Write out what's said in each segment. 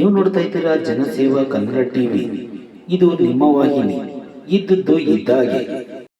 ನೀವು ನೋಡ್ತಾ ಇದ್ದೀರಾ ಜನಸೇವಾ ಕನ್ನಡ ಟಿವಿ. ಇದು ನಿಮ್ಮ ವಾಹಿನಿ. ಇದ್ದದ್ದು ಇದ್ದಾಗೆ.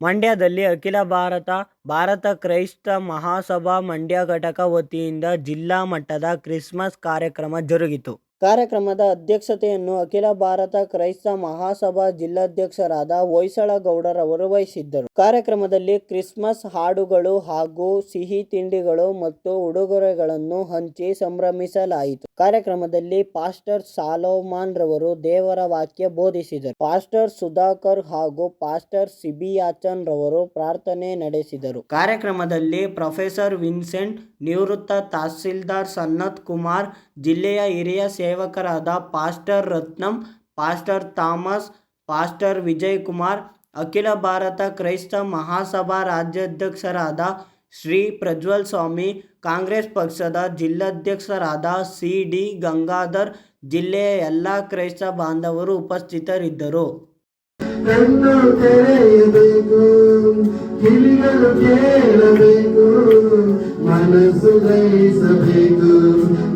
ಮಂಡ್ಯದಲ್ಲಿ ಅಖಿಲ ಭಾರತ ಭಾರತ ಕ್ರೈಸ್ತ ಮಹಾಸಭಾ ಮಂಡ್ಯ ಘಟಕ ವತಿಯಿಂದ ಜಿಲ್ಲಾ ಮಟ್ಟದ ಕ್ರಿಸ್ಮಸ್ ಕಾರ್ಯಕ್ರಮ ಜರುಗಿತು. ಕಾರ್ಯಕ್ರಮದ ಅಧ್ಯಕ್ಷತೆಯನ್ನು ಅಖಿಲ ಭಾರತ ಕ್ರೈಸ್ತ ಮಹಾಸಭಾ ಜಿಲ್ಲಾಧ್ಯಕ್ಷರಾದ ಹೊಯ್ಸಳಗೌಡರವರು ವಹಿಸಿದ್ದರು. ಕಾರ್ಯಕ್ರಮದಲ್ಲಿ ಕ್ರಿಸ್ಮಸ್ ಹಾಡುಗಳು ಹಾಗೂ ಸಿಹಿ ತಿಂಡಿಗಳು ಮತ್ತು ಉಡುಗೊರೆಗಳನ್ನು ಹಂಚಿ ಸಂಭ್ರಮಿಸಲಾಯಿತು. ಕಾರ್ಯಕ್ರಮದಲ್ಲಿ ಪಾಸ್ಟರ್ ಸಾಲೋಮಾನ್ ರವರು ದೇವರ ವಾಕ್ಯ ಬೋಧಿಸಿದರು. ಪಾಸ್ಟರ್ ಸುಧಾಕರ್ ಹಾಗೂ ಪಾಸ್ಟರ್ ಸಿಬಿಯಾಚನ್ ರವರು ಪ್ರಾರ್ಥನೆ ನಡೆಸಿದರು. ಕಾರ್ಯಕ್ರಮದಲ್ಲಿ ಪ್ರೊಫೆಸರ್ ವಿನ್ಸೆಂಟ್, ನಿವೃತ್ತ ತಹಸೀಲ್ದಾರ್ ಸನ್ನತ್ ಕುಮಾರ್ ಜಿಲ್ಲೆಯ ಹಿರಿಯ ಸೇವಕರಾದ pastor Ratnam, pastor Thomas, pastor Vijay Kumar ಅಖಿಲ ಭಾರತ ಕ್ರೈಸ್ತ ಮಹಾಸಭಾ ರಾಜ್ಯಾಧ್ಯಕ್ಷರಾದ ಶ್ರೀ ಪ್ರಜ್ವಲ್ ಸ್ವಾಮಿ, ಕಾಂಗ್ರೆಸ್ ಪಕ್ಷದ ಜಿಲ್ಲಾಧ್ಯಕ್ಷರಾದ ಸಿ ಡಿ ಗಂಗಾಧರ್, ಜಿಲ್ಲೆಯ ಎಲ್ಲ ಕ್ರೈಸ್ತ ಬಾಂಧವರು ಉಪಸ್ಥಿತರಿದ್ದರು.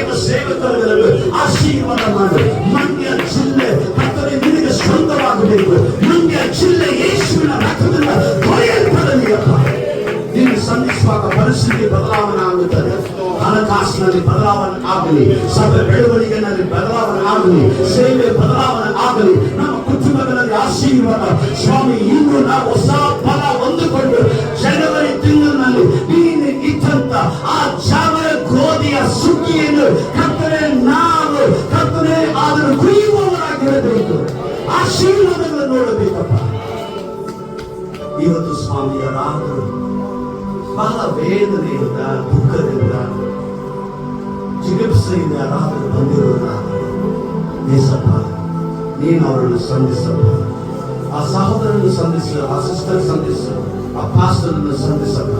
ದೇವ ಸೇವಕರುಗಳನ್ನು ಆಶೀರ್ವಾದ ಮಾಡು ಮಂಡ್ಯ ಜಿಲ್ಲೆ ಕತ್ತರೆ ನಿನಗೆ ಸ್ವಂತವಾಗಬೇಕು ಮಂಡ್ಯ ಜಿಲ್ಲೆ ಯೇಸುವಿನ ರಕ್ತದಿಂದ ತೊಳೆಯಲ್ಪಡಲಿಯಪ್ಪ ನೀನು ಸಂಧಿಸುವಾಗ ಪರಿಸ್ಥಿತಿ ಬದಲಾವಣೆ ಆಗುತ್ತದೆ ಹಣಕಾಸಿನಲ್ಲಿ ಬದಲಾವಣೆ ಆಗಲಿ ಸಭೆ ಬೆಳವಣಿಗೆನಲ್ಲಿ ಬದಲಾವಣೆ ಆಗಲಿ ಸೇವೆ ಬದಲಾವಣೆ ಆಗಲಿ ನಮ್ಮ ಕುಟುಂಬಗಳಲ್ಲಿ ಆಶೀರ್ವಾದ ಸ್ವಾಮಿ ಇಂದು ನಾವು ಹೊಸ ಸುಗ್ಗಿಯನ್ನು ಕತ್ತರೆ ನಾವು ಕತ್ತರೆ ಅದನ್ನು ಕುಯ್ಯುವವರಾಗಿರಬೇಕು ಆಶೀರ್ವಾದಗಳನ್ನು ನೋಡಬೇಕಪ್ಪ ಇವತ್ತು ಸ್ವಾಮಿಯ ರಾತ್ರಿ ಬಹಳ ವೇದನೆಯಿಂದ ದುಃಖದಿಂದ ಜಿಗುಪ್ಸೆಯಿಂದ ರಾತ್ರಿ ಬಂದಿರೋದ ಏಸಪ್ಪ ನೀನು ಅವರನ್ನು ಸಂಧಿಸಪ್ಪ ಆ ಸಹೋದರನ್ನು ಸಂಧಿಸು ಆ ಸಿಸ್ಟರ್ ಸಂಧಿಸು ಆ ಪಾಸ್ಟರನ್ನು ಸಂಧಿಸಪ್ಪ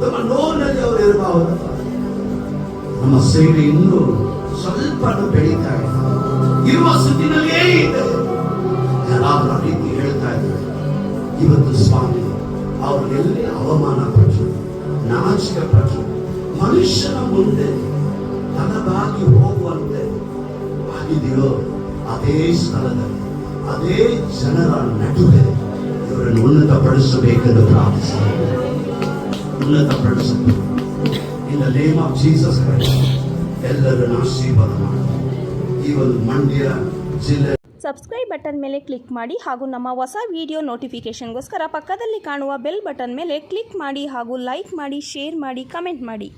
ತಮ್ಮ ನೋವಿನಲ್ಲಿ ಅವರು ಇರಬಾರದಪ್ಪ ನಮ್ಮ ಸೇವೆ ಇನ್ನೂ ಸ್ವಲ್ಪ ಬೆಳೀತಾ ಇದೆ ಇರುವ ಸುದ್ದಿನಲ್ಲೇ ಇದೆ. ಯಾರಾದ್ರೂ ರೀತಿ ಹೇಳ್ತಾ ಇದ್ದಾರೆ. ಇವತ್ತು ಸ್ವಾಮಿ ಅವರು ಎಲ್ಲಿ ಅವಮಾನ ಪಟ್ಟು ನಾಚಿಕೆ ಪಟ್ಟು ಮನುಷ್ಯನ ಮುಂದೆ ತನಗಾಗಿ ಹೋಗುವಂತೆ ಆಗಿದೆಯೋ ಅದೇ ಸ್ಥಳದಲ್ಲಿ, ಅದೇ ಜನರ ನಡುವೆ ಇವರನ್ನು ಉನ್ನತಪಡಿಸಬೇಕೆಂದು ಉನ್ನತ ಉನ್ನತಪಡಿಸಬೇಕು. In the name of Jesus Christ ಎಲ್ಲರನ್ನು ಆಶೀರ್ವಾದ ಮಾಡಿ. ಈ ಒಂದು ಮಂಡ್ಯ ಜಿಲ್ಲೆ ಸಬ್ಸ್ಕ್ರೈಬ್ ಬಟನ್ ಮೇಲೆ ಕ್ಲಿಕ್ ಮಾಡಿ ಹಾಗೂ ನಮ್ಮ ಹೊಸ ವಿಡಿಯೋ ನೋಟಿಫಿಕೇಷನ್ಗೋಸ್ಕರ ಪಕ್ಕದಲ್ಲಿ ಕಾಣುವ ಬೆಲ್ ಬಟನ್ ಮೇಲೆ ಕ್ಲಿಕ್ ಮಾಡಿ ಹಾಗೂ ಲೈಕ್ ಮಾಡಿ ಶೇರ್ ಮಾಡಿ ಕಮೆಂಟ್ ಮಾಡಿ.